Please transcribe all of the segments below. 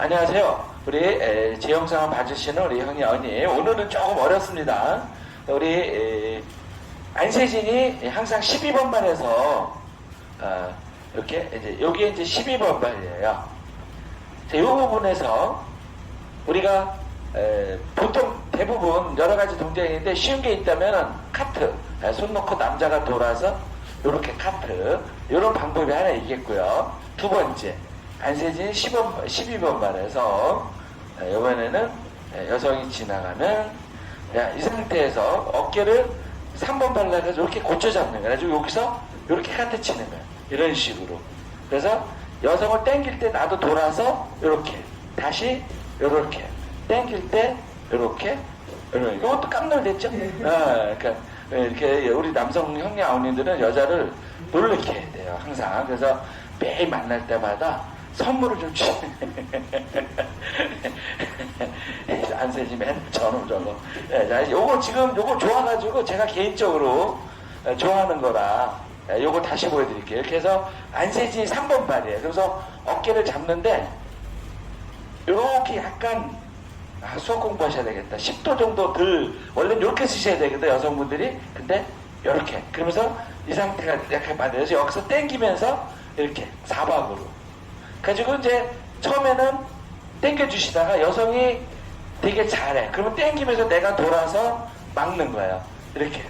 안녕하세요. 우리 에, 제 영상을 봐주시는 우리 형님 언니 오늘은 조금 어렵습니다. 우리 에, 안세진이 항상 12번 반에서 어, 이렇게 이제 여기에 이제 12번 반이에요. 자, 이 부분에서 우리가 에, 보통 대부분 여러 가지 동작이 있는데 쉬운 게 있다면 카트 에, 손 놓고 남자가 돌아서 이렇게 카트 이런 방법이 하나 있겠고요. 두 번째 안세진 10번, 12번 반에서 에, 이번에는 에, 여성이 지나가면 야, 이 상태에서 어깨를 3번 발라서 이렇게 고쳐 잡는 거야. 그래가지고 여기서 이렇게 카트 치는 거야. 이런 식으로. 그래서 여성을 땡길 때 나도 돌아서 이렇게 다시 이렇게 땡길 때 이렇게 이것도 깜놀됐죠? 아, 그러니까 이렇게 우리 남성 형님 아우님들은 여자를 놀래게 해야 돼요 항상 그래서 매일 만날 때마다 선물을 좀 주는 안세지면 저놈 자, 요거 지금 요거 좋아가지고 제가 개인적으로 예, 좋아하는 거라 예, 요거 다시 보여드릴게요. 해서 안세지 3번 발이에요. 그래서 어깨를 잡는데 이렇게 약간 아, 수학 공부하셔야 되겠다. 10도 정도 덜 원래는 이렇게 쓰셔야 되겠다 여성분들이. 근데 이렇게. 그러면서 이 상태가 약간 만들어서 여기서 땡기면서 이렇게 사박으로 가지고 이제 처음에는 땡겨주시다가 여성이 되게 잘해 그러면 땡기면서 내가 돌아서 막는 거예요 이렇게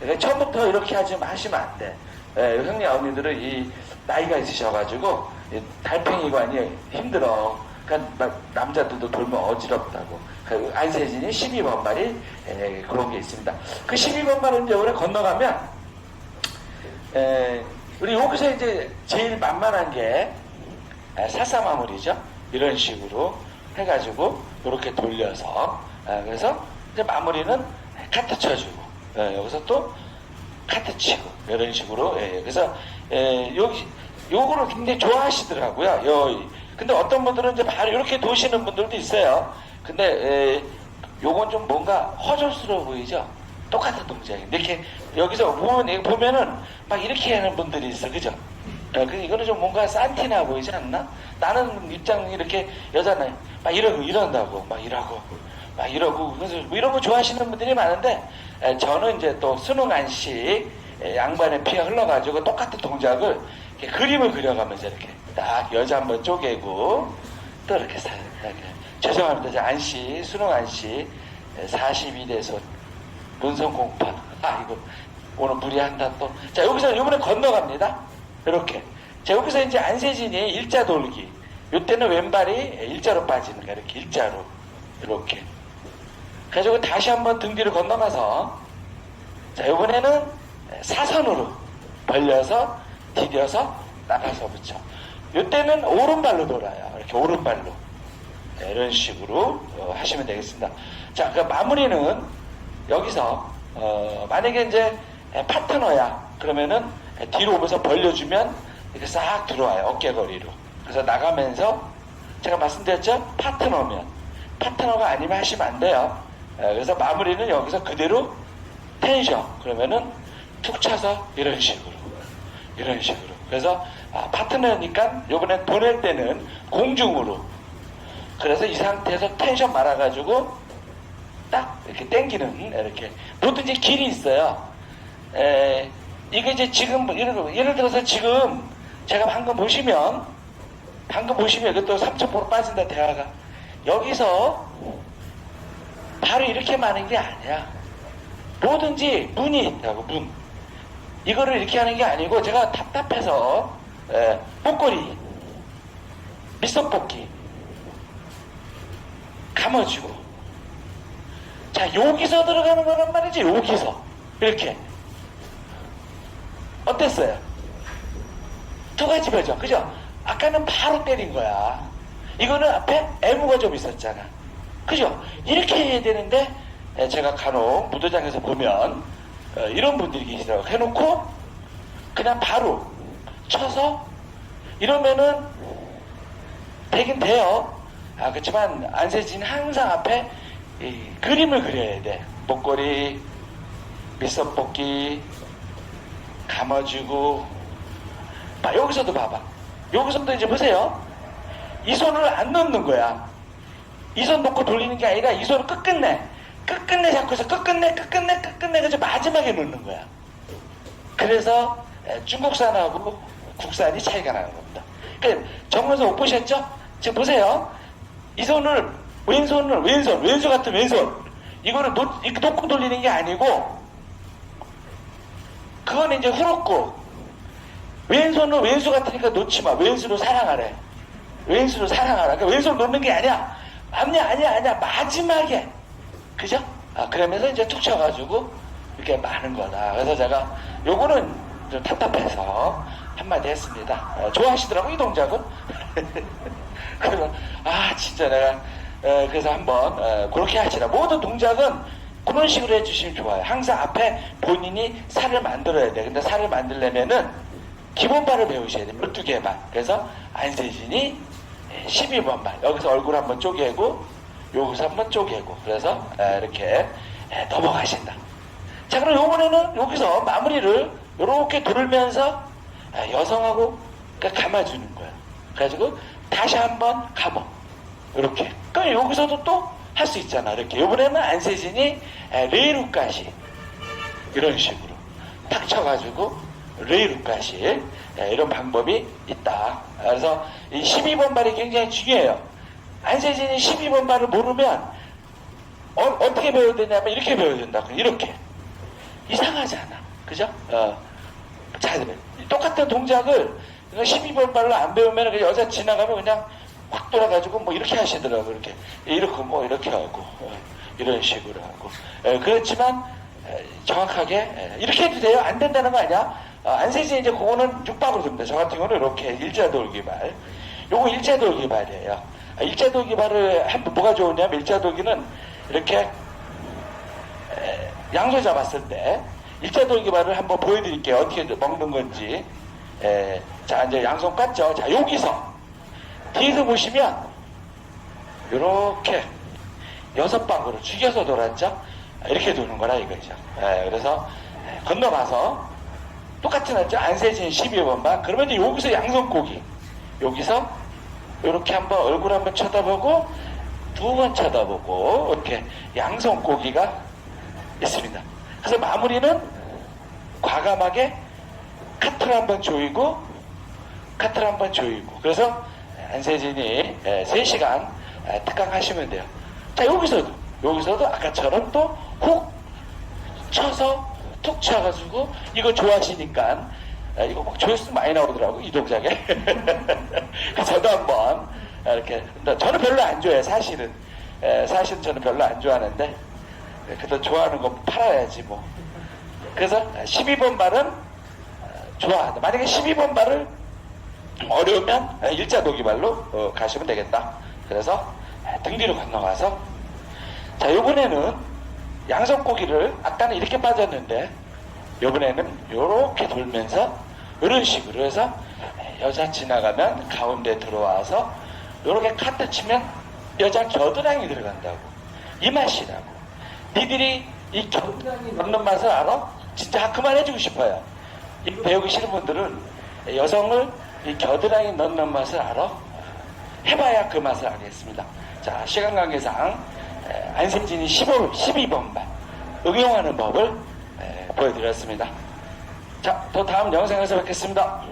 그러니까 처음부터 이렇게 하지 하시면 안 돼. 예, 형님 아버님들은 이 나이가 있으셔가지고 이 달팽이관이 힘들어. 그러니까 나- 남자들도 돌면 어지럽다고. 그 안세진이 12번 말이 예, 그런 게 있습니다. 그 12번 말은 이제 오래 건너가면 에, 우리 여기서 이제 제일 만만한 게 아, 사사마무리죠. 이런 식으로 해가지고 이렇게 돌려서 아, 그래서 이제 마무리는 카트 쳐주고 예, 여기서 또 카트 치고 이런 식으로 예, 그래서 예, 여기 요거를 굉장히 좋아하시더라고요. 요, 근데 어떤 분들은 이제 바로 이렇게 도시는 분들도 있어요. 근데 예, 요건 좀 뭔가 허접스러워 보이죠. 똑같은 동작인데 이렇게 여기서 보면 보면은 막 이렇게 하는 분들이 있어, 그죠? 예, 그 이거는 좀 뭔가 산티나 보이지 않나? 나는 입장 이렇게 여자는 막 이러고 이런다고 막 이러고 막 이러고 그래서 뭐 이런 거 좋아하시는 분들이 많은데 에, 저는 이제 또 순응안식 에, 양반의 피가 흘러가지고 똑같은 동작을 그림을 그려가면서 이렇게 딱 여자 한번 쪼개고 또 이렇게 사 이렇게. 죄송합니다. 저 안씨 순응안씨 42대손 문성 공파 아 이거 오늘 무리한다 또 자 여기서 이번에 건너갑니다. 이렇게. 자 여기서 이제 안세진이 일자 돌기. 이때는 왼발이 일자로 빠지는 거야. 이렇게 일자로. 이렇게. 그래가지고 다시 한번 등 뒤로 건너가서 자 이번에는 사선으로 벌려서 디뎌서 나가서 붙여. 이때는 오른발로 돌아요. 이렇게 오른발로. 네, 이런 식으로 어, 하시면 되겠습니다. 자 그 마무리는 여기서 어, 만약에 이제 파트너야. 그러면은 뒤로 오면서 벌려주면 이렇게 싹 들어와요 어깨거리로. 그래서 나가면서 제가 말씀드렸죠? 파트너면. 파트너가 아니면 하시면 안 돼요. 에, 그래서 마무리는 여기서 그대로 텐션. 그러면은 툭 쳐서 이런 식으로. 이런 식으로. 그래서 아, 파트너니까 요번에 보낼 때는 공중으로. 그래서 이 상태에서 텐션 말아가지고 딱 이렇게 땡기는 이렇게. 뭐든지 길이 있어요. 에, 이게 이제 지금 예를, 예를 들어서 지금 제가 방금 보시면 방금 보시면 이것도 3.5로 빠진다 대화가 여기서 바로 이렇게 많은 게 아니야. 뭐든지 문이 있다고 문. 이거를 이렇게 하는 게 아니고 제가 답답해서 에, 목걸이 밑선 뽑기 감아주고 자, 여기서 들어가는 거란 말이지, 여기서. 이렇게. 어땠어요? 두 가지 버전, 그죠? 아까는 바로 때린 거야. 이거는 앞에 애무가 좀 있었잖아. 그죠? 이렇게 해야 되는데, 에, 제가 간혹 무도장에서 보면, 어, 이런 분들이 계시더라고요. 해놓고, 그냥 바로 쳐서, 이러면은, 되긴 돼요. 아, 그렇지만, 안세진 항상 앞에 이 그림을 그려야 돼. 목걸이, 밑선 뽑기, 감아주고. 봐, 여기서도 봐봐. 여기서도 이제 보세요. 이 손을 안 넣는 거야. 이 손 놓고 돌리는 게 아니라 이 손을 끝끝내, 끝끝내 잡고서 끝끝내, 끝끝내, 끝끝내 그래서 마지막에 넣는 거야. 그래서 에, 중국산하고 국산이 차이가 나는 겁니다. 그러니까 정면서 못 보셨죠? 지금 보세요. 이 손을 왼손을 왼손, 왼손 같은 왼손 이거를 놓, 놓고 돌리는 게 아니고 그거는 이제 후루꾸 왼손은 왼수 같으니까 놓지 마. 왼수로 사랑하래. 왼수로 사랑하라. 그러니까 왼손 놓는 게 아니야. 아니야, 아니야, 아니야. 마지막에. 그죠? 아, 그러면서 이제 툭 쳐가지고 이렇게 많은 거다. 그래서 제가 요거는 좀 답답해서 한마디 했습니다. 어, 좋아하시더라고, 이 동작은. 그래서, 아, 진짜 내가, 어, 그래서 한번, 어, 그렇게 하시라. 모든 동작은 그런 식으로 해주시면 좋아요. 항상 앞에 본인이 살을 만들어야 돼. 근데 살을 만들려면은 기본발을 배우셔야 돼요. 12개만. 그래서 안세진이 12번만. 여기서 얼굴 한번 쪼개고, 여기서 한번 쪼개고. 그래서 에, 이렇게 에, 넘어가신다. 자, 그럼 요번에는 여기서 마무리를 이렇게 돌면서 에, 여성하고 그러니까 감아주는 거야. 그래가지고 다시 한번 감어. 이렇게. 그럼 여기서도 또 할 수 있잖아. 이렇게. 요번에는 안세진이 에, 레이루까지 이런 식으로 탁 쳐가지고 레이루까지 예, 이런 방법이 있다. 그래서 이 12번 발이 굉장히 중요해요. 안세진이 12번 발을 모르면 어, 떻게 배워야 되냐면 이렇게 배워야 된다. 이렇게 이상하잖아. 그죠? 어. 자, 똑같은 동작을 12번 발로 안 배우면 그 여자 지나가면 그냥 확 돌아가지고 뭐 이렇게 하시더라고 이렇게. 이렇게 뭐 이렇게 하고 어, 이런 식으로 하고. 에, 그렇지만 에, 정확하게 에, 이렇게 해도 돼요? 안 된다는 거 아니야? 어, 안세진 이제 그거는 육박으로 됩니다. 저 같은 경우는 이렇게 일자 돌기발 요거 일자 돌기발이에요. 아, 일자 돌기발을 하면 뭐가 좋으냐면 일자 돌기는 이렇게 에, 양손 잡았을 때 일자 돌기발을 한번 보여드릴게요. 어떻게 먹는 건지. 에, 자 이제 양손 깠죠? 자 여기서 뒤에서 보시면 이렇게 여섯 방으로 죽여서 돌았죠. 이렇게 도는 거라 이거죠. 예, 그래서 건너가서 똑같은 했죠. 안세진 12번만. 그러면 이제 여기서 양손고기. 여기서 이렇게 한번 얼굴 한번 쳐다보고 두 번 쳐다보고 이렇게 양손고기가 있습니다. 그래서 마무리는 과감하게 카트를 한번 조이고 카트를 한번 조이고 그래서 안세진이 3시간 특강하시면 돼요. 자, 여기서도, 여기서도 아까처럼 또 훅 쳐서 툭 쳐가지고 이거 좋아하시니까 에, 이거 막 조회수 많이 나오더라고, 이 동작에. 저도 한번 이렇게. 저는 별로 안 좋아해요, 사실은. 에, 사실은 저는 별로 안 좋아하는데. 에, 그래도 좋아하는 거 팔아야지, 뭐. 그래서 12번 발은 어, 좋아한다. 만약에 12번 발을 어려우면 일자 녹이발로 어, 가시면 되겠다. 그래서 등 뒤로 건너가서 자 이번에는 양손고기를 아까는 이렇게 빠졌는데 이번에는 이렇게 돌면서 이런 식으로 해서 여자 지나가면 가운데 들어와서 이렇게 카트 치면 여자 겨드랑이 들어간다고 이 맛이라고 니들이 이 겨드랑이 넣는 맛을 알아? 진짜 그만해주고 싶어요 이거 배우기 싫은 분들은 여성을 이 겨드랑이 넣는 맛을 알아? 해봐야 그 맛을 알겠습니다. 자, 시간 관계상 에, 안세진이 15, 12번만 응용하는 법을 에, 보여드렸습니다. 자, 또 다음 영상에서 뵙겠습니다.